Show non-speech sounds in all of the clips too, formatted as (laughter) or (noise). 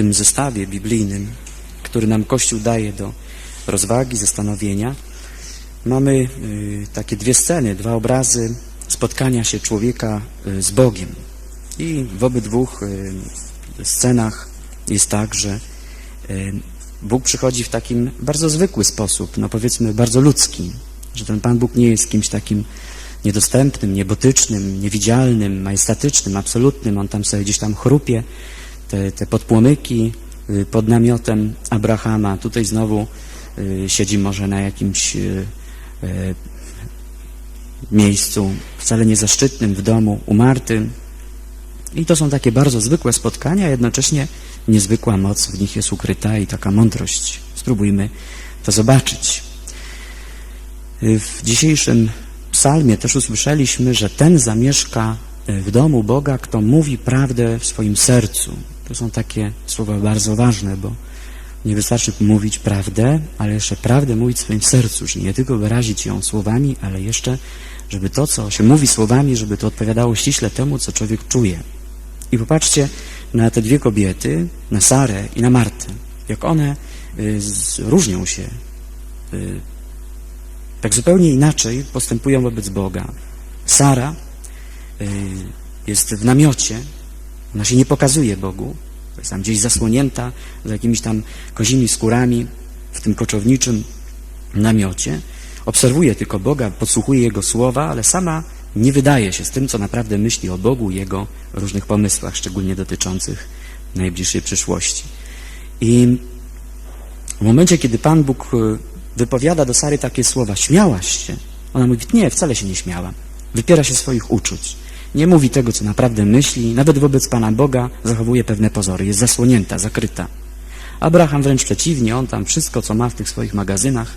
tym zestawie biblijnym, który nam Kościół daje do rozwagi, zastanowienia, mamy y, takie dwie sceny, dwa obrazy spotkania się człowieka y, z Bogiem. I w obydwu y, scenach jest tak, że Bóg przychodzi w takim bardzo zwykły sposób, no powiedzmy bardzo ludzki, że ten Pan Bóg nie jest kimś takim niedostępnym, niebotycznym, niewidzialnym, majestatycznym, absolutnym. On tam sobie gdzieś tam chrupie, te, te podpłomyki y, pod namiotem Abrahama. Tutaj znowu y, siedzi może na jakimś y, miejscu wcale nie zaszczytnym w domu, umartym. I to są takie bardzo zwykłe spotkania, jednocześnie niezwykła moc w nich jest ukryta i taka mądrość. Spróbujmy to zobaczyć. W dzisiejszym psalmie też usłyszeliśmy, że ten zamieszka w domu Boga, kto mówi prawdę w swoim sercu. To są takie słowa bardzo ważne, bo nie wystarczy mówić prawdę, ale jeszcze prawdę mówić w swoim sercu, czyli nie tylko wyrazić ją słowami, ale jeszcze, żeby to, co się mówi słowami, żeby to odpowiadało ściśle temu, co człowiek czuje. I popatrzcie na te dwie kobiety, na Sarę i na Martę, jak one y, z, różnią się, y, tak zupełnie inaczej postępują wobec Boga. Sara y, jest w namiocie, ona się nie pokazuje Bogu, jest tam gdzieś zasłonięta za jakimiś tam kozimi skórami w tym koczowniczym namiocie. Obserwuje tylko Boga, podsłuchuje Jego słowa, ale sama nie wydaje się z tym, co naprawdę myśli o Bogu, Jego różnych pomysłach, szczególnie dotyczących najbliższej przyszłości. I w momencie, kiedy Pan Bóg y, wypowiada do Sary takie słowa, śmiałaś się, ona mówi, nie, wcale się nie śmiałam. Wypiera się swoich uczuć. Nie mówi tego, co naprawdę myśli, nawet wobec Pana Boga zachowuje pewne pozory, jest zasłonięta, zakryta. Abraham wręcz przeciwnie, on tam wszystko, co ma w tych swoich magazynach,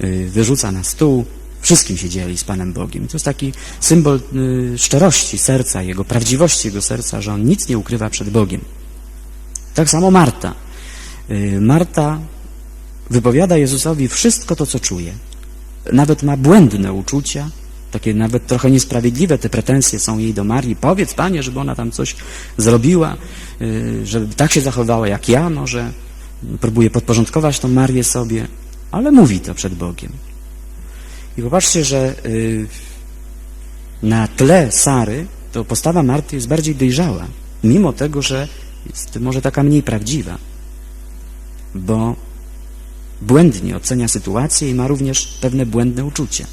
yy, wyrzuca na stół, wszystkim się dzieli z Panem Bogiem. To jest taki symbol yy, szczerości serca, jego prawdziwości jego serca, że on nic nie ukrywa przed Bogiem. Tak samo Marta. Yy, Marta wypowiada Jezusowi wszystko to, co czuje. Nawet ma błędne uczucia, takie nawet trochę niesprawiedliwe te pretensje są jej do Marii. Powiedz, Panie, żeby ona tam coś zrobiła, y, żeby tak się zachowała jak ja może. Próbuje podporządkować tą Marię sobie, ale mówi to przed Bogiem. I popatrzcie, że y, na tle Sary to postawa Marty jest bardziej dojrzała, mimo tego, że jest może taka mniej prawdziwa, bo błędnie ocenia sytuację i ma również pewne błędne uczucia.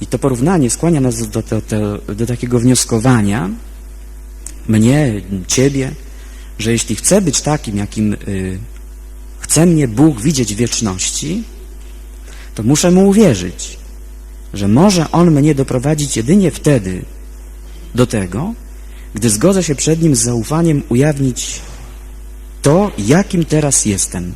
I to porównanie skłania nas do, do, do, do takiego wnioskowania, mnie, ciebie, że jeśli chcę być takim, jakim y, chce mnie Bóg widzieć w wieczności, to muszę Mu uwierzyć, że może On mnie doprowadzić jedynie wtedy do tego, gdy zgodzę się przed Nim z zaufaniem ujawnić to, jakim teraz jestem.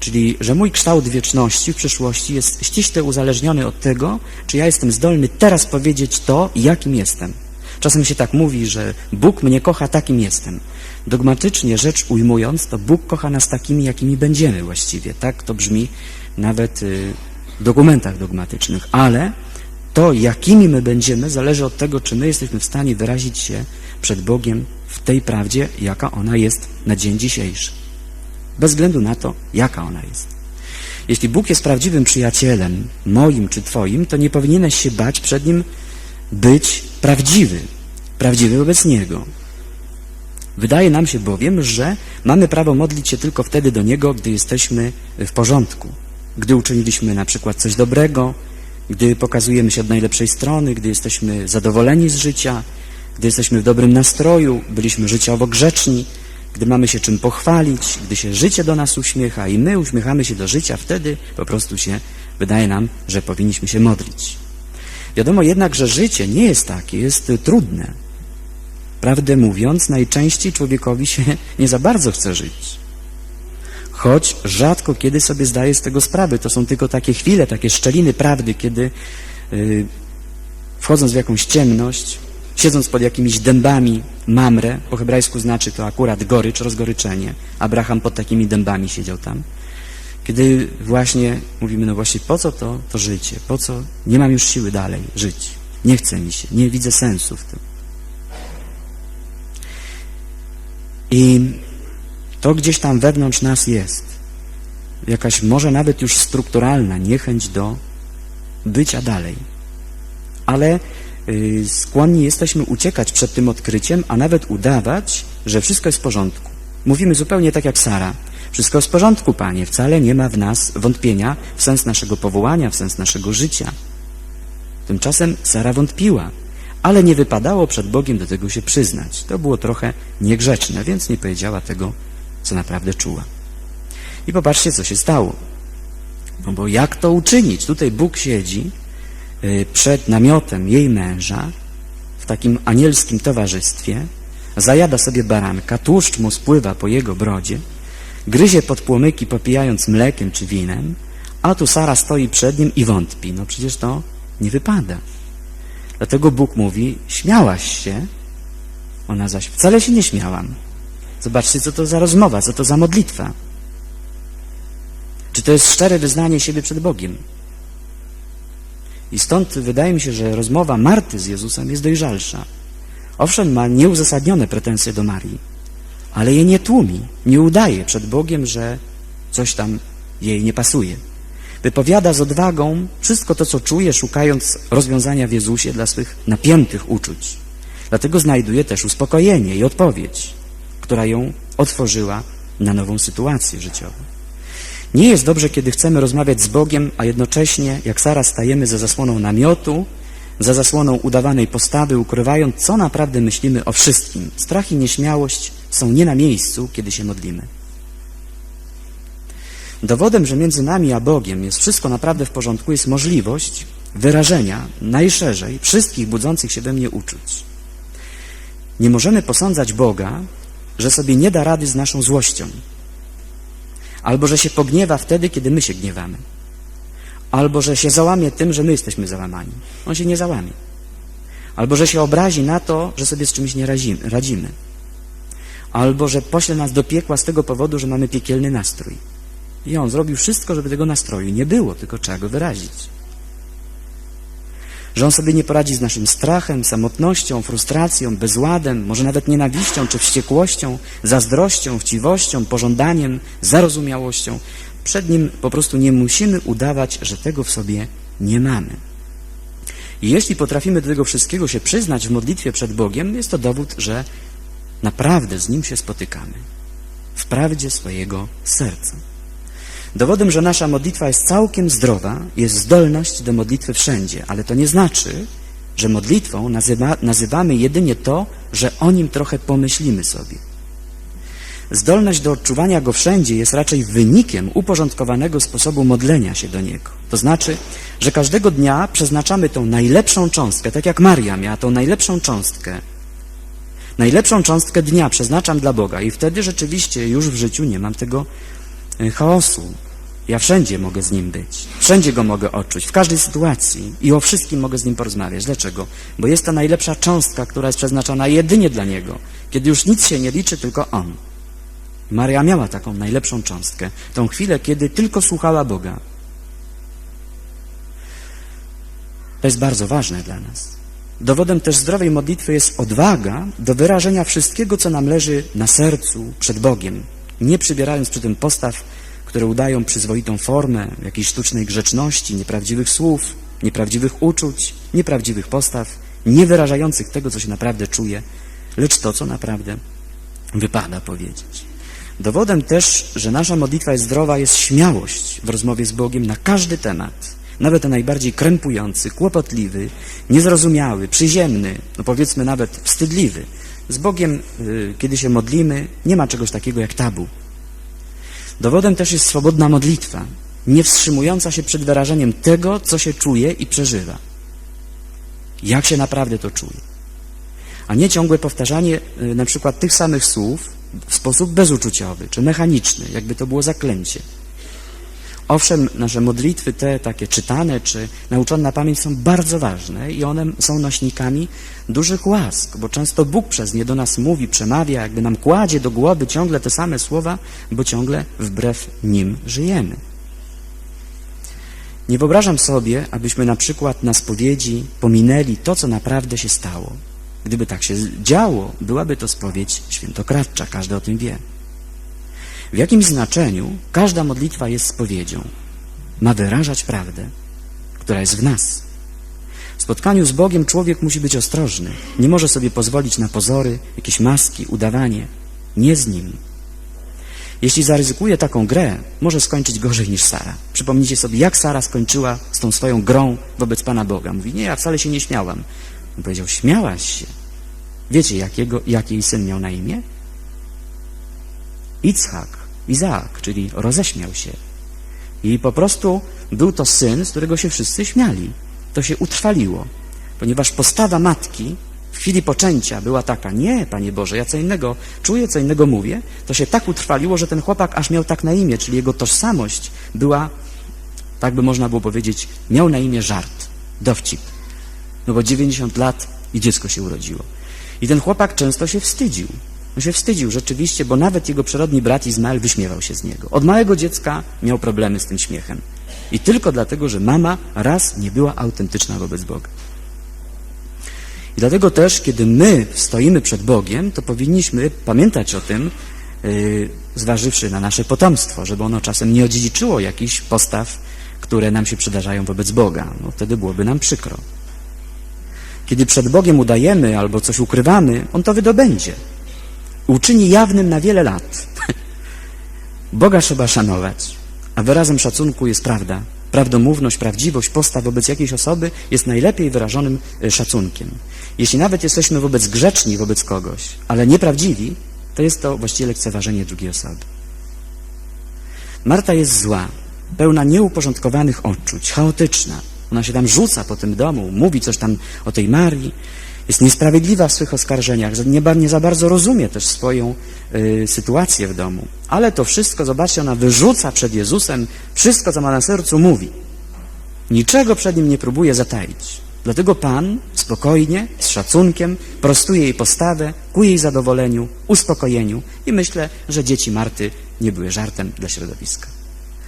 Czyli, że mój kształt wieczności w przyszłości jest ściśle uzależniony od tego, czy ja jestem zdolny teraz powiedzieć to, jakim jestem. Czasem się tak mówi, że Bóg mnie kocha takim jestem. Dogmatycznie rzecz ujmując, to Bóg kocha nas takimi, jakimi będziemy właściwie. Tak to brzmi nawet y, w dokumentach dogmatycznych. Ale to, jakimi my będziemy, zależy od tego, czy my jesteśmy w stanie wyrazić się przed Bogiem w tej prawdzie, jaka ona jest na dzień dzisiejszy. Bez względu na to, jaka ona jest. Jeśli Bóg jest prawdziwym przyjacielem, moim czy Twoim, to nie powinieneś się bać przed Nim być prawdziwy, prawdziwy wobec Niego. Wydaje nam się bowiem, że mamy prawo modlić się tylko wtedy do Niego, gdy jesteśmy w porządku. Gdy uczyniliśmy na przykład coś dobrego, gdy pokazujemy się od najlepszej strony, gdy jesteśmy zadowoleni z życia, gdy jesteśmy w dobrym nastroju, byliśmy życiowo grzeczni, gdy mamy się czym pochwalić, gdy się życie do nas uśmiecha i my uśmiechamy się do życia, wtedy po prostu się wydaje nam, że powinniśmy się modlić. Wiadomo jednak, że życie nie jest takie, jest trudne. Prawdę mówiąc, najczęściej człowiekowi się (laughs) nie za bardzo chce żyć. Choć rzadko kiedy sobie zdaje z tego sprawy. To są tylko takie chwile, takie szczeliny prawdy, kiedy yy, wchodząc w jakąś ciemność, siedząc pod jakimiś dębami mamre, po hebrajsku znaczy to akurat gorycz, rozgoryczenie. Abraham pod takimi dębami siedział tam. Kiedy właśnie mówimy, no właśnie po co to, to życie? Po co? Nie mam już siły dalej żyć. Nie chce mi się, nie widzę sensu w tym. I to gdzieś tam wewnątrz nas jest. Jakaś może nawet już strukturalna niechęć do bycia dalej. Ale skłonni jesteśmy uciekać przed tym odkryciem, a nawet udawać, że wszystko jest w porządku. Mówimy zupełnie tak jak Sara. Wszystko jest w porządku, Panie. Wcale nie ma w nas wątpienia w sens naszego powołania, w sens naszego życia. Tymczasem Sara wątpiła, ale nie wypadało przed Bogiem do tego się przyznać. To było trochę niegrzeczne, więc nie powiedziała tego, co naprawdę czuła. I popatrzcie, co się stało. No bo jak to uczynić? Tutaj Bóg siedzi y, przed namiotem jej męża w takim anielskim towarzystwie, zajada sobie baranka, tłuszcz mu spływa po jego brodzie, gryzie pod płomyki popijając mlekiem czy winem, a tu Sara stoi przed nim i wątpi. No przecież to nie wypada. Dlatego Bóg mówi, śmiałaś się, ona zaś, wcale się nie śmiałam. Zobaczcie, co to za rozmowa, co to za modlitwa. Czy to jest szczere wyznanie siebie przed Bogiem? I stąd wydaje mi się, że rozmowa Marty z Jezusem jest dojrzalsza. Owszem, ma nieuzasadnione pretensje do Marii, ale je nie tłumi, nie udaje przed Bogiem, że coś tam jej nie pasuje. Wypowiada z odwagą wszystko to, co czuje, szukając rozwiązania w Jezusie dla swych napiętych uczuć. Dlatego znajduje też uspokojenie i odpowiedź, która ją otworzyła na nową sytuację życiową. Nie jest dobrze, kiedy chcemy rozmawiać z Bogiem, a jednocześnie, jak Sara, stajemy za zasłoną namiotu, za zasłoną udawanej postawy, ukrywając, co naprawdę myślimy o wszystkim. Strach i nieśmiałość są nie na miejscu, kiedy się modlimy. Dowodem, że między nami a Bogiem jest wszystko naprawdę w porządku, jest możliwość wyrażenia najszerzej wszystkich budzących się we mnie uczuć. Nie możemy posądzać Boga, że sobie nie da rady z naszą złością, albo że się pogniewa wtedy, kiedy my się gniewamy, albo że się załamie tym, że my jesteśmy załamani. On się nie załamie. Albo że się obrazi na to, że sobie z czymś nie radzimy. Albo że pośle nas do piekła z tego powodu, że mamy piekielny nastrój. I on zrobił wszystko, żeby tego nastroju nie było, tylko trzeba go wyrazić. Że on sobie nie poradzi z naszym strachem, samotnością, frustracją, bezładem, może nawet nienawiścią czy wściekłością, zazdrością, chciwością, pożądaniem, zarozumiałością. Przed nim po prostu nie musimy udawać, że tego w sobie nie mamy. I jeśli potrafimy do tego wszystkiego się przyznać w modlitwie przed Bogiem, jest to dowód, że naprawdę z Nim się spotykamy. W prawdzie swojego serca. Dowodem, że nasza modlitwa jest całkiem zdrowa, jest zdolność do modlitwy wszędzie, ale to nie znaczy, że modlitwą nazywa, nazywamy jedynie to, że o nim trochę pomyślimy sobie. Zdolność do odczuwania go wszędzie jest raczej wynikiem uporządkowanego sposobu modlenia się do niego. To znaczy, że każdego dnia przeznaczamy tą najlepszą cząstkę, tak jak Maria miała tą najlepszą cząstkę. Najlepszą cząstkę dnia przeznaczam dla Boga i wtedy rzeczywiście już w życiu nie mam tego chaosu. Ja wszędzie mogę z Nim być. Wszędzie Go mogę odczuć, w każdej sytuacji i o wszystkim mogę z Nim porozmawiać. Dlaczego? Bo jest to najlepsza cząstka, która jest przeznaczona jedynie dla Niego. Kiedy już nic się nie liczy, tylko On. Maria miała taką najlepszą cząstkę. Tą chwilę, kiedy tylko słuchała Boga. To jest bardzo ważne dla nas. Dowodem też zdrowej modlitwy jest odwaga do wyrażenia wszystkiego, co nam leży na sercu przed Bogiem, nie przybierając przy tym postaw, które udają przyzwoitą formę jakiejś sztucznej grzeczności, nieprawdziwych słów, nieprawdziwych uczuć, nieprawdziwych postaw, nie wyrażających tego, co się naprawdę czuje, lecz to, co naprawdę wypada powiedzieć. Dowodem też, że nasza modlitwa jest zdrowa, jest śmiałość w rozmowie z Bogiem na każdy temat, nawet ten najbardziej krępujący, kłopotliwy, niezrozumiały, przyziemny, no powiedzmy nawet wstydliwy, z Bogiem, y, kiedy się modlimy, nie ma czegoś takiego jak tabu. Dowodem też jest swobodna modlitwa, nie wstrzymująca się przed wyrażeniem tego, co się czuje i przeżywa. Jak się naprawdę to czuje. A nie ciągłe powtarzanie y, na przykład tych samych słów w sposób bezuczuciowy czy mechaniczny, jakby to było zaklęcie. Owszem, nasze modlitwy te takie czytane czy nauczone na pamięć są bardzo ważne i one są nośnikami dużych łask, bo często Bóg przez nie do nas mówi, przemawia, jakby nam kładzie do głowy ciągle te same słowa, bo ciągle wbrew Nim żyjemy. Nie wyobrażam sobie, abyśmy na przykład na spowiedzi pominęli to, co naprawdę się stało. Gdyby tak się działo, byłaby to spowiedź świętokradcza, każdy o tym wie. W jakimś znaczeniu każda modlitwa jest spowiedzią. Ma wyrażać prawdę, która jest w nas. W spotkaniu z Bogiem człowiek musi być ostrożny. Nie może sobie pozwolić na pozory, jakieś maski, udawanie. Nie z nim. Jeśli zaryzykuje taką grę, może skończyć gorzej niż Sara. Przypomnijcie sobie, jak Sara skończyła z tą swoją grą wobec Pana Boga. Mówi, nie, ja wcale się nie śmiałam. On powiedział, śmiałaś się. Wiecie, jakiego, jaki jej syn miał na imię? Itzhak, Izaak, czyli roześmiał się. I po prostu był to syn, z którego się wszyscy śmiali. To się utrwaliło, ponieważ postawa matki w chwili poczęcia była taka, nie, Panie Boże, ja co innego czuję, co innego mówię, to się tak utrwaliło, że ten chłopak aż miał tak na imię, czyli jego tożsamość była, tak by można było powiedzieć, miał na imię żart, dowcip. No bo 90 lat i dziecko się urodziło. I ten chłopak często się wstydził. On się wstydził rzeczywiście, bo nawet jego przyrodni brat Izmael wyśmiewał się z niego. Od małego dziecka miał problemy z tym śmiechem. I tylko dlatego, że mama raz nie była autentyczna wobec Boga. I dlatego też, kiedy my stoimy przed Bogiem, to powinniśmy pamiętać o tym, yy, zważywszy na nasze potomstwo, żeby ono czasem nie odziedziczyło jakichś postaw, które nam się przydarzają wobec Boga. No, wtedy byłoby nam przykro. Kiedy przed Bogiem udajemy albo coś ukrywamy, On to wydobędzie. Uczyni jawnym na wiele lat. (laughs) Boga trzeba szanować, a wyrazem szacunku jest prawda. Prawdomówność, prawdziwość postaw wobec jakiejś osoby jest najlepiej wyrażonym y, szacunkiem. Jeśli nawet jesteśmy wobec grzeczni wobec kogoś, ale nieprawdziwi, to jest to właściwie lekceważenie drugiej osoby. Marta jest zła, pełna nieuporządkowanych odczuć, chaotyczna. Ona się tam rzuca po tym domu, mówi coś tam o tej Marii, jest niesprawiedliwa w swych oskarżeniach, nie, nie za bardzo rozumie też swoją y, sytuację w domu. Ale to wszystko, zobaczcie, ona wyrzuca przed Jezusem wszystko, co ma na sercu, mówi. Niczego przed nim nie próbuje zataić. Dlatego Pan spokojnie, z szacunkiem prostuje jej postawę ku jej zadowoleniu, uspokojeniu i myślę, że dzieci Marty nie były żartem dla środowiska.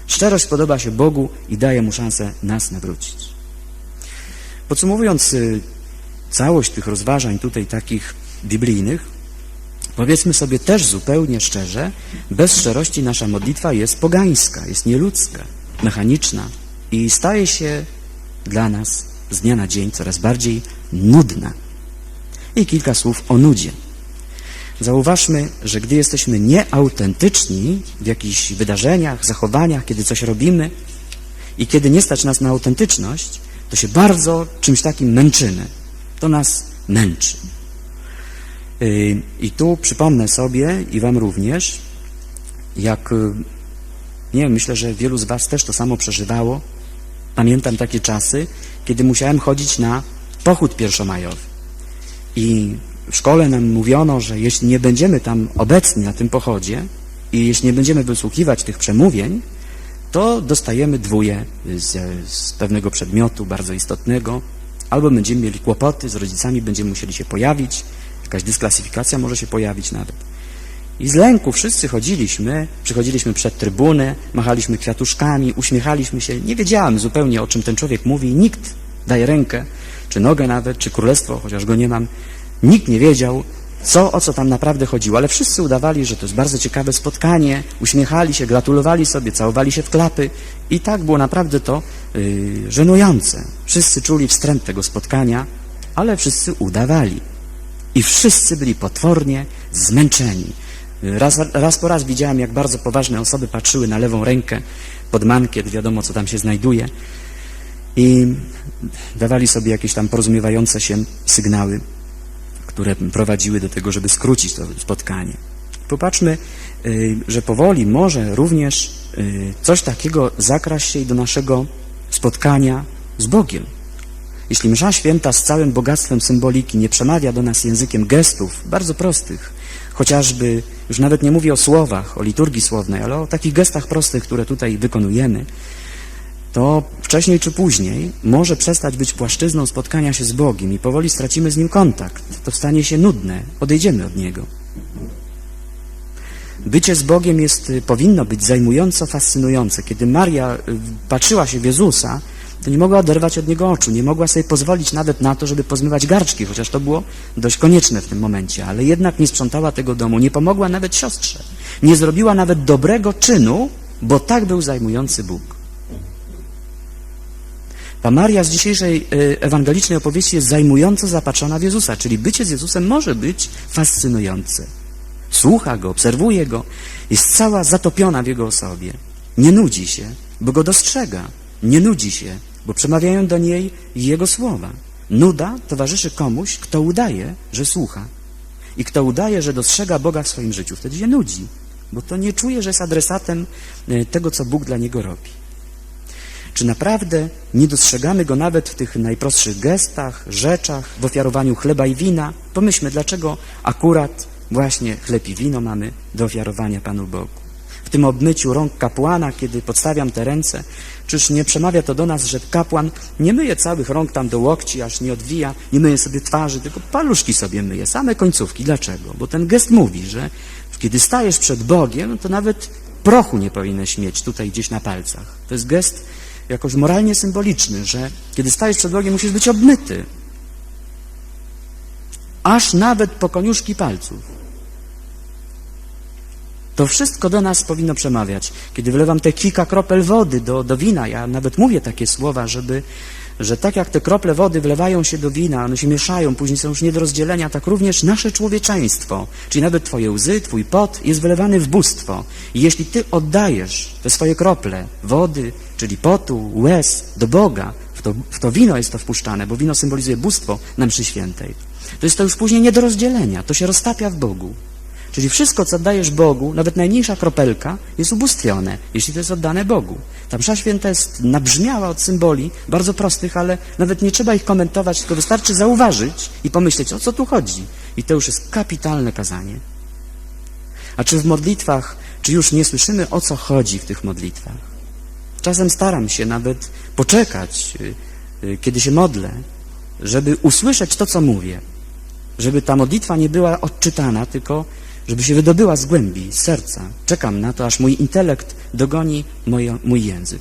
Szczerość podoba się Bogu i daje mu szansę nas nawrócić. Podsumowując y, całość tych rozważań tutaj takich biblijnych, powiedzmy sobie też zupełnie szczerze, bez szczerości nasza modlitwa jest pogańska, jest nieludzka, mechaniczna i staje się dla nas z dnia na dzień coraz bardziej nudna. I kilka słów o nudzie. Zauważmy, że gdy jesteśmy nieautentyczni w jakichś wydarzeniach, zachowaniach, kiedy coś robimy i kiedy nie stać nas na autentyczność, to się bardzo czymś takim męczymy. To nas męczy. Yy, I tu przypomnę sobie i Wam również, jak, yy, nie wiem, myślę, że wielu z Was też to samo przeżywało. Pamiętam takie czasy, kiedy musiałem chodzić na pochód pierwszomajowy. I w szkole nam mówiono, że jeśli nie będziemy tam obecni na tym pochodzie i jeśli nie będziemy wysłuchiwać tych przemówień, to dostajemy dwóje z, z pewnego przedmiotu bardzo istotnego, albo będziemy mieli kłopoty z rodzicami, będziemy musieli się pojawić, jakaś dysklasyfikacja może się pojawić nawet. I z lęku wszyscy chodziliśmy, przychodziliśmy przed trybunę, machaliśmy kwiatuszkami, uśmiechaliśmy się. Nie wiedziałem zupełnie, o czym ten człowiek mówi. Nikt daje rękę, czy nogę nawet, czy królestwo, chociaż go nie mam. Nikt nie wiedział, co, o co tam naprawdę chodziło, ale wszyscy udawali, że to jest bardzo ciekawe spotkanie, uśmiechali się, gratulowali sobie, całowali się w klapy i tak było naprawdę to yy, żenujące. Wszyscy czuli wstręt tego spotkania, ale wszyscy udawali. I wszyscy byli potwornie zmęczeni. Raz, raz po raz widziałem, jak bardzo poważne osoby patrzyły na lewą rękę pod mankiet, wiadomo, co tam się znajduje i dawali sobie jakieś tam porozumiewające się sygnały, które prowadziły do tego, żeby skrócić to spotkanie. Popatrzmy, y, że powoli może również y, coś takiego zakraść się i do naszego spotkania z Bogiem. Jeśli msza święta z całym bogactwem symboliki nie przemawia do nas językiem gestów, bardzo prostych, chociażby, już nawet nie mówię o słowach, o liturgii słownej, ale o takich gestach prostych, które tutaj wykonujemy, to wcześniej czy później może przestać być płaszczyzną spotkania się z Bogiem i powoli stracimy z Nim kontakt. To stanie się nudne, odejdziemy od Niego. Bycie z Bogiem jest, powinno być zajmująco fascynujące. Kiedy Maria patrzyła się w Jezusa, to nie mogła oderwać od niego oczu, nie mogła sobie pozwolić nawet na to, żeby pozmywać garczki, chociaż to było dość konieczne w tym momencie, ale jednak nie sprzątała tego domu, nie pomogła nawet siostrze, nie zrobiła nawet dobrego czynu, bo tak był zajmujący Bóg. Ta Maria z dzisiejszej y, ewangelicznej opowieści jest zajmująco zapatrzona w Jezusa, czyli bycie z Jezusem może być fascynujące. Słucha Go, obserwuje Go, jest cała zatopiona w Jego osobie. Nie nudzi się, bo Go dostrzega. Nie nudzi się, bo przemawiają do niej Jego słowa. Nuda towarzyszy komuś, kto udaje, że słucha. I kto udaje, że dostrzega Boga w swoim życiu. Wtedy się nudzi, bo to nie czuje, że jest adresatem y, tego, co Bóg dla niego robi. Czy naprawdę nie dostrzegamy Go nawet w tych najprostszych gestach, rzeczach, w ofiarowaniu chleba i wina? Pomyślmy, dlaczego akurat właśnie chleb i wino mamy do ofiarowania Panu Bogu. W tym obmyciu rąk kapłana, kiedy podstawiam te ręce, czyż nie przemawia to do nas, że kapłan nie myje całych rąk tam do łokci, aż nie odwija, nie myje sobie twarzy, tylko paluszki sobie myje, same końcówki. Dlaczego? Bo ten gest mówi, że kiedy stajesz przed Bogiem, to nawet prochu nie powinieneś mieć tutaj gdzieś na palcach. To jest gest jakoś moralnie symboliczny, że kiedy stajesz przed Bogiem, musisz być obmyty. Aż nawet po koniuszki palców. To wszystko do nas powinno przemawiać. Kiedy wlewam te kilka kropel wody do, do wina, ja nawet mówię takie słowa, żeby, że tak jak te krople wody wlewają się do wina, one się mieszają, później są już nie do rozdzielenia, tak również nasze człowieczeństwo, czyli nawet Twoje łzy, Twój pot jest wlewany w bóstwo. I jeśli Ty oddajesz te swoje krople wody, czyli potu, łez do Boga, w to, w to wino jest to wpuszczane, bo wino symbolizuje bóstwo na mszy świętej, to jest to już później nie do rozdzielenia, to się roztapia w Bogu. Czyli wszystko, co dajesz Bogu, nawet najmniejsza kropelka, jest ubóstwione, jeśli to jest oddane Bogu. Ta msza święta jest nabrzmiała od symboli, bardzo prostych, ale nawet nie trzeba ich komentować, tylko wystarczy zauważyć i pomyśleć, o co tu chodzi. I to już jest kapitalne kazanie. A czy w modlitwach, czy już nie słyszymy, o co chodzi w tych modlitwach? Czasem staram się nawet poczekać, kiedy się modlę, żeby usłyszeć to, co mówię. Żeby ta modlitwa nie była odczytana, tylko żeby się wydobyła z głębi, z serca. Czekam na to, aż mój intelekt dogoni moje, mój język.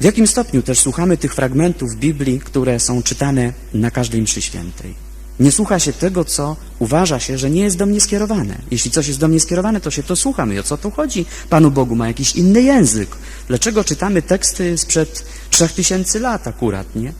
W jakim stopniu też słuchamy tych fragmentów Biblii, które są czytane na każdej mszy świętej? Nie słucha się tego, co uważa się, że nie jest do mnie skierowane. Jeśli coś jest do mnie skierowane, to się to słuchamy. I o co tu chodzi? Panu Bogu ma jakiś inny język. Dlaczego czytamy teksty sprzed trzech tysięcy lat akurat, nie?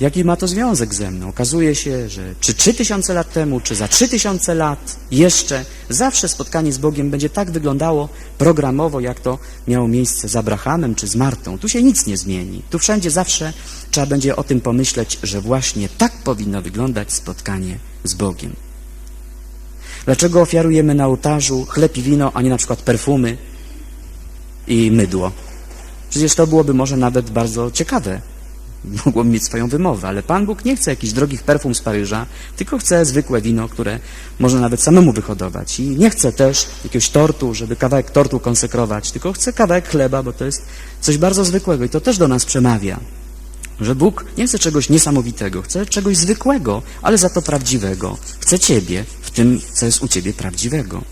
Jaki ma to związek ze mną? Okazuje się, że czy trzy tysiące lat temu, czy za trzy tysiące lat jeszcze, zawsze spotkanie z Bogiem będzie tak wyglądało programowo, jak to miało miejsce z Abrahamem czy z Martą. Tu się nic nie zmieni. Tu wszędzie zawsze trzeba będzie o tym pomyśleć, że właśnie tak powinno wyglądać spotkanie z Bogiem. Dlaczego ofiarujemy na ołtarzu chleb i wino, a nie na przykład perfumy i mydło? Przecież to byłoby może nawet bardzo ciekawe mogło mieć swoją wymowę, ale Pan Bóg nie chce jakichś drogich perfum z Paryża, tylko chce zwykłe wino, które można nawet samemu wyhodować. I nie chce też jakiegoś tortu, żeby kawałek tortu konsekrować, tylko chce kawałek chleba, bo to jest coś bardzo zwykłego i to też do nas przemawia. Że Bóg nie chce czegoś niesamowitego, chce czegoś zwykłego, ale za to prawdziwego. Chce Ciebie w tym, co jest u Ciebie prawdziwego.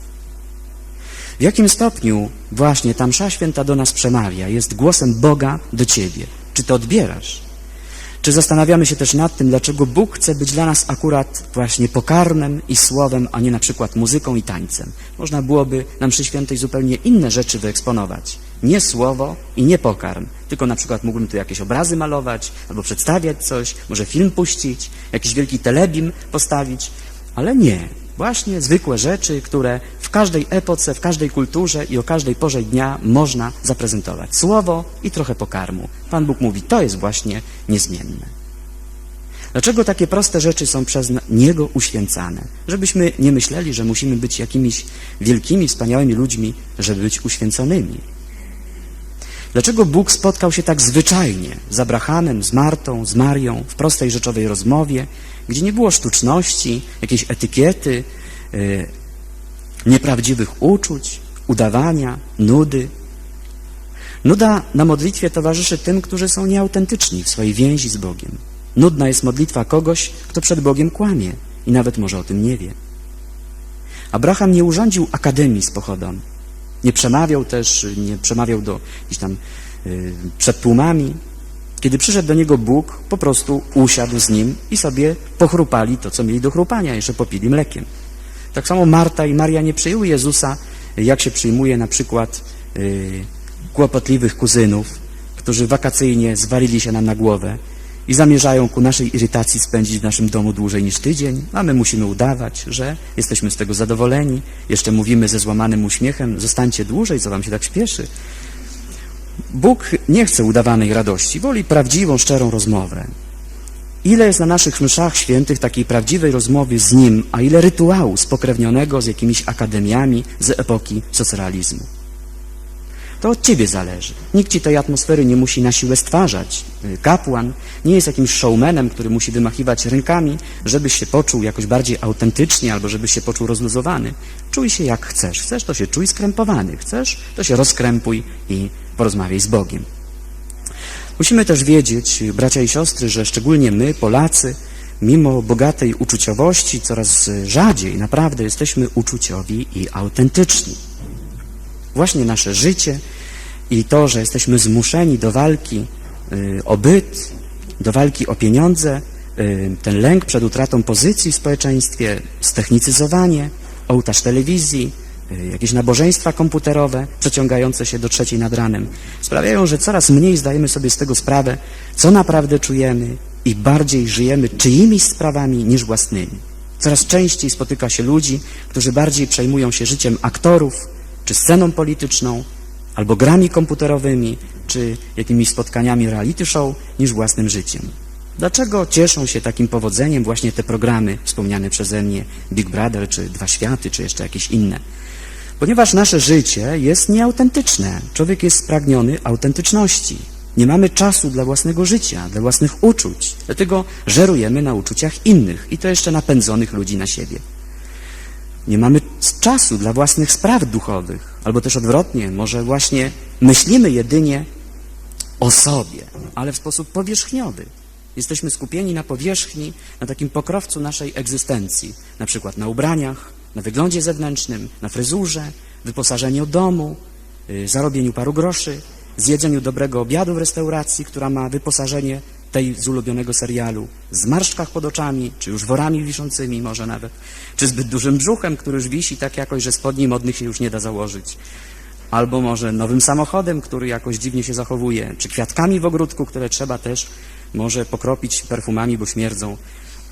W jakim stopniu właśnie ta msza święta do nas przemawia, jest głosem Boga do Ciebie? Czy to odbierasz? Czy zastanawiamy się też nad tym, dlaczego Bóg chce być dla nas akurat właśnie pokarmem i słowem, a nie na przykład muzyką i tańcem? Można byłoby na mszy świętej zupełnie inne rzeczy wyeksponować. Nie słowo i nie pokarm, tylko na przykład mógłbym tu jakieś obrazy malować, albo przedstawiać coś, może film puścić, jakiś wielki telebim postawić, ale nie. Właśnie zwykłe rzeczy, które w każdej epoce, w każdej kulturze i o każdej porze dnia można zaprezentować. Słowo i trochę pokarmu. Pan Bóg mówi, to jest właśnie niezmienne. Dlaczego takie proste rzeczy są przez Niego uświęcane? Żebyśmy nie myśleli, że musimy być jakimiś wielkimi, wspaniałymi ludźmi, żeby być uświęconymi. Dlaczego Bóg spotkał się tak zwyczajnie z Abrahamem, z Martą, z Marią w prostej rzeczowej rozmowie, gdzie nie było sztuczności, jakiejś etykiety, yy, nieprawdziwych uczuć, udawania, nudy. Nuda na modlitwie towarzyszy tym, którzy są nieautentyczni w swojej więzi z Bogiem. Nudna jest modlitwa kogoś, kto przed Bogiem kłamie i nawet może o tym nie wie. Abraham nie urządził akademii z pochodem. Nie przemawiał też, nie przemawiał do jakichś tam y, przed tłumami. Kiedy przyszedł do niego Bóg, po prostu usiadł z nim i sobie pochrupali to, co mieli do chrupania, jeszcze popili mlekiem. Tak samo Marta i Maria nie przyjęły Jezusa, jak się przyjmuje na przykład y, kłopotliwych kuzynów, którzy wakacyjnie zwalili się nam na głowę i zamierzają ku naszej irytacji spędzić w naszym domu dłużej niż tydzień, a my musimy udawać, że jesteśmy z tego zadowoleni. Jeszcze mówimy ze złamanym uśmiechem, zostańcie dłużej, co wam się tak śpieszy. Bóg nie chce udawanej radości, woli prawdziwą, szczerą rozmowę. Ile jest na naszych mszach świętych takiej prawdziwej rozmowy z Nim, a ile rytuału spokrewnionego z jakimiś akademiami z epoki socrealizmu. To od Ciebie zależy. Nikt Ci tej atmosfery nie musi na siłę stwarzać. Kapłan nie jest jakimś showmanem, który musi wymachiwać rękami, żebyś się poczuł jakoś bardziej autentycznie albo żebyś się poczuł rozluzowany. Czuj się jak chcesz. Chcesz, to się czuj skrępowany. Chcesz, to się rozkrępuj i porozmawiaj z Bogiem. Musimy też wiedzieć, bracia i siostry, że szczególnie my, Polacy, mimo bogatej uczuciowości, coraz rzadziej naprawdę jesteśmy uczuciowi i autentyczni. Właśnie nasze życie i to, że jesteśmy zmuszeni do walki y, o byt, do walki o pieniądze, y, ten lęk przed utratą pozycji w społeczeństwie, stechnicyzowanie, ołtarz telewizji, jakieś nabożeństwa komputerowe przeciągające się do trzeciej nad ranem sprawiają, że coraz mniej zdajemy sobie z tego sprawę, co naprawdę czujemy i bardziej żyjemy czyimiś sprawami niż własnymi. Coraz częściej spotyka się ludzi, którzy bardziej przejmują się życiem aktorów, czy sceną polityczną, albo grami komputerowymi, czy jakimiś spotkaniami reality show, niż własnym życiem. Dlaczego cieszą się takim powodzeniem właśnie te programy wspomniane przeze mnie, Big Brother, czy Dwa Światy, czy jeszcze jakieś inne? Ponieważ nasze życie jest nieautentyczne. Człowiek jest spragniony autentyczności. Nie mamy czasu dla własnego życia, dla własnych uczuć. Dlatego żerujemy na uczuciach innych i to jeszcze napędzonych ludzi na siebie. Nie mamy czasu dla własnych spraw duchowych, albo też odwrotnie, może właśnie myślimy jedynie o sobie, ale w sposób powierzchniowy. Jesteśmy skupieni na powierzchni, na takim pokrowcu naszej egzystencji, na przykład na ubraniach, na wyglądzie zewnętrznym, na fryzurze, wyposażeniu domu, yy, zarobieniu paru groszy, zjedzeniu dobrego obiadu w restauracji, która ma wyposażenie tej z ulubionego serialu, zmarszczkach pod oczami, czy już worami wiszącymi może nawet, czy zbyt dużym brzuchem, który już wisi tak jakoś, że spodni modnych się już nie da założyć, albo może nowym samochodem, który jakoś dziwnie się zachowuje, czy kwiatkami w ogródku, które trzeba też może pokropić perfumami, bo śmierdzą,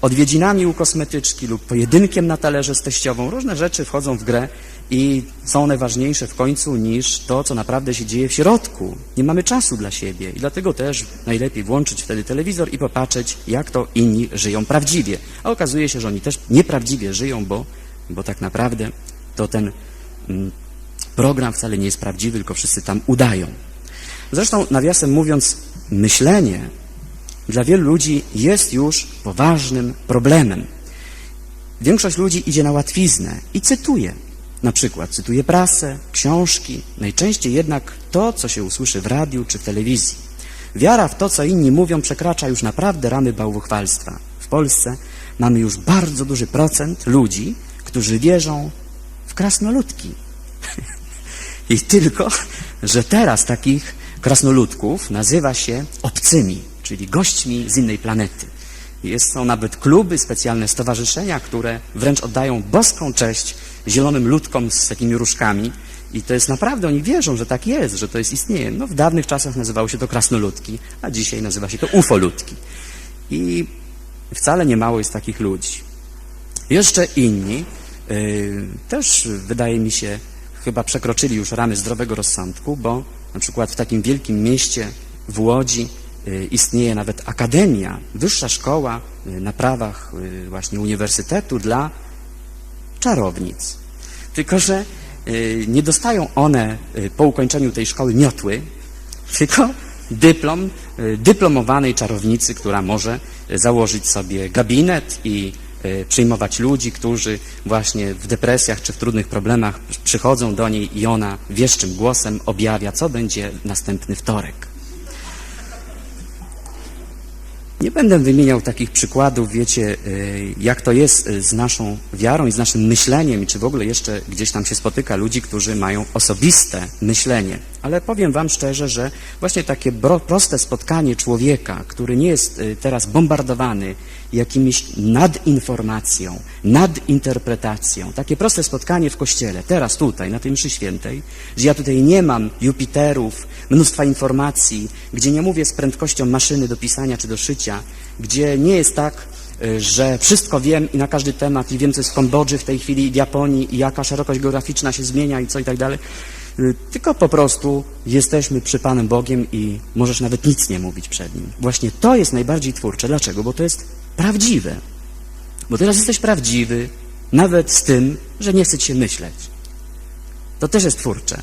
odwiedzinami u kosmetyczki lub pojedynkiem na talerze z teściową. Różne rzeczy wchodzą w grę i są one ważniejsze w końcu niż to, co naprawdę się dzieje w środku. Nie mamy czasu dla siebie i dlatego też najlepiej włączyć wtedy telewizor i popatrzeć, jak to inni żyją prawdziwie. A okazuje się, że oni też nieprawdziwie żyją, bo, bo tak naprawdę to ten mm, program wcale nie jest prawdziwy, tylko wszyscy tam udają. Zresztą, nawiasem mówiąc, myślenie dla wielu ludzi jest już poważnym problemem. Większość ludzi idzie na łatwiznę i cytuje. Na przykład cytuje prasę, książki, najczęściej jednak to, co się usłyszy w radiu czy w telewizji. Wiara w to, co inni mówią, przekracza już naprawdę ramy bałwochwalstwa. W Polsce mamy już bardzo duży procent ludzi, którzy wierzą w krasnoludki. (laughs) I tylko, że teraz takich krasnoludków nazywa się obcymi czyli gośćmi z innej planety. Jest, są nawet kluby, specjalne stowarzyszenia, które wręcz oddają boską cześć zielonym ludkom z takimi różkami. I to jest naprawdę, oni wierzą, że tak jest, że to jest istnieje. No, w dawnych czasach nazywało się to krasnoludki, a dzisiaj nazywa się to ufoludki. I wcale nie mało jest takich ludzi. Jeszcze inni yy, też, wydaje mi się, chyba przekroczyli już ramy zdrowego rozsądku, bo na przykład w takim wielkim mieście w Łodzi istnieje nawet akademia, wyższa szkoła y, na prawach y, właśnie uniwersytetu dla czarownic. Tylko, że nie dostają one po ukończeniu tej szkoły miotły, (laughs) tylko dyplom dyplomowanej czarownicy, która może założyć sobie gabinet i przyjmować ludzi, którzy właśnie w depresjach czy w trudnych problemach przychodzą do niej i ona wieszczym głosem objawia, co będzie następny wtorek. Nie będę wymieniał takich przykładów, wiecie, y, jak to jest y, z naszą wiarą i z naszym myśleniem, i czy w ogóle jeszcze gdzieś tam się spotyka ludzi, którzy mają osobiste myślenie. Ale powiem Wam szczerze, że właśnie takie proste spotkanie człowieka, który nie jest y, teraz bombardowany jakimiś nadinformacją, nadinterpretacją, takie proste spotkanie w kościele, teraz tutaj, na tej mszy świętej, że ja tutaj nie mam Jupiterów, mnóstwa informacji, gdzie nie mówię z prędkością maszyny do pisania czy do szycia, gdzie nie jest tak, y, że wszystko wiem i na każdy temat i wiem, co jest w Kambodży w tej chwili i w Japonii i jaka szerokość geograficzna się zmienia i co i tak dalej. Y, Tylko po prostu jesteśmy przy Panem Bogiem i możesz nawet nic nie mówić przed Nim. Właśnie to jest najbardziej twórcze. Dlaczego? Bo to jest prawdziwe. Bo teraz jesteś prawdziwy nawet z tym, że nie chce ci się myśleć. To też jest twórcze.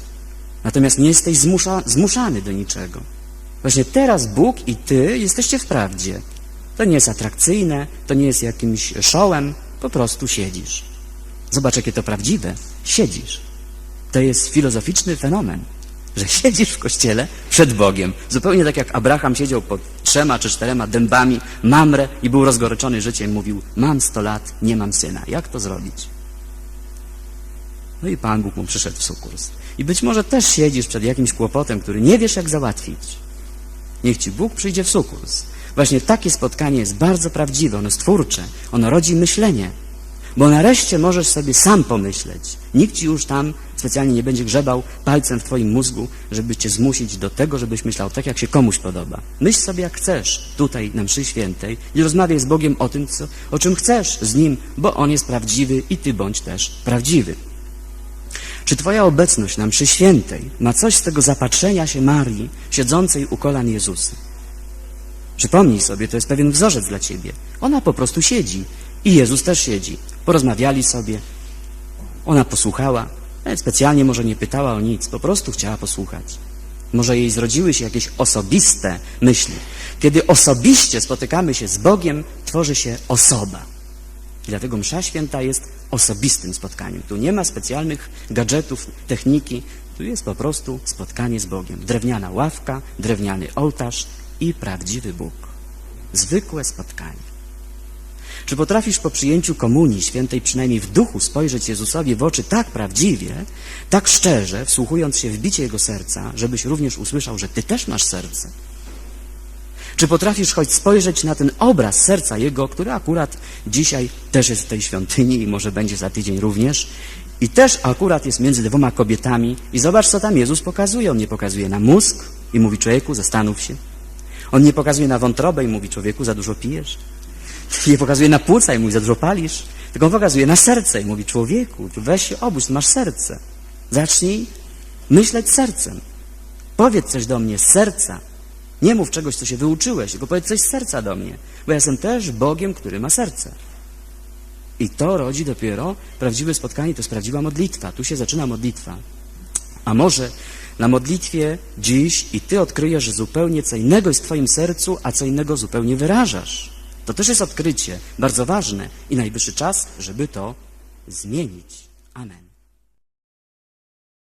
Natomiast nie jesteś zmusza, zmuszany do niczego. Właśnie teraz Bóg i Ty jesteście w prawdzie. To nie jest atrakcyjne, to nie jest jakimś showem, po prostu siedzisz. Zobacz, jakie to prawdziwe. Siedzisz. To jest filozoficzny fenomen, że (laughs) siedzisz w kościele przed Bogiem. Zupełnie tak jak Abraham siedział pod trzema czy czterema dębami Mamre i był rozgoryczony życiem. Mówił, mam sto lat, nie mam syna. Jak to zrobić? No i Pan Bóg mu przyszedł w sukurs. I być może też siedzisz przed jakimś kłopotem, który nie wiesz, jak załatwić. Niech Ci Bóg przyjdzie w sukurs. Właśnie takie spotkanie jest bardzo prawdziwe, ono jest twórcze, ono rodzi myślenie. Bo nareszcie możesz sobie sam pomyśleć. Nikt Ci już tam specjalnie nie będzie grzebał palcem w Twoim mózgu, żeby Cię zmusić do tego, żebyś myślał tak, jak się komuś podoba. Myśl sobie, jak chcesz, tutaj na mszy świętej i rozmawiaj z Bogiem o tym, co, o czym chcesz z Nim, bo On jest prawdziwy i Ty bądź też prawdziwy. Czy Twoja obecność na mszy świętej ma coś z tego zapatrzenia się Marii, siedzącej u kolan Jezusa? Przypomnij sobie, to jest pewien wzorzec dla Ciebie. Ona po prostu siedzi i Jezus też siedzi. Porozmawiali sobie, ona posłuchała, specjalnie może nie pytała o nic, po prostu chciała posłuchać. Może jej zrodziły się jakieś osobiste myśli. Kiedy osobiście spotykamy się z Bogiem, tworzy się osoba. I dlatego msza święta jest osobistym spotkaniem. Tu nie ma specjalnych gadżetów, techniki. Tu jest po prostu spotkanie z Bogiem. Drewniana ławka, drewniany ołtarz i prawdziwy Bóg. Zwykłe spotkanie. Czy potrafisz po przyjęciu komunii świętej przynajmniej w duchu spojrzeć Jezusowi w oczy tak prawdziwie, tak szczerze, wsłuchując się w bicie Jego serca, żebyś również usłyszał, że Ty też masz serce? Czy potrafisz choć spojrzeć na ten obraz serca Jego, który akurat dzisiaj też jest w tej świątyni i może będzie za tydzień również, i też akurat jest między dwoma kobietami i zobacz, co tam Jezus pokazuje. On nie pokazuje na mózg i mówi człowieku, zastanów się. On nie pokazuje na wątrobę i mówi człowieku, za dużo pijesz. Nie pokazuje na płuca i mówi, za dużo palisz. Tylko on pokazuje na serce i mówi, człowieku, weź się obudź, masz serce. Zacznij myśleć sercem. Powiedz coś do mnie z serca. Nie mów czegoś, co się wyuczyłeś, tylko powiedz coś z serca do mnie. Bo ja jestem też Bogiem, który ma serce. I to rodzi dopiero prawdziwe spotkanie, to jest prawdziwa modlitwa. Tu się zaczyna modlitwa. A może na modlitwie dziś i ty odkryjesz, zupełnie co innego jest w twoim sercu, a co innego zupełnie wyrażasz. To też jest odkrycie, bardzo ważne i najwyższy czas, żeby to zmienić. Amen.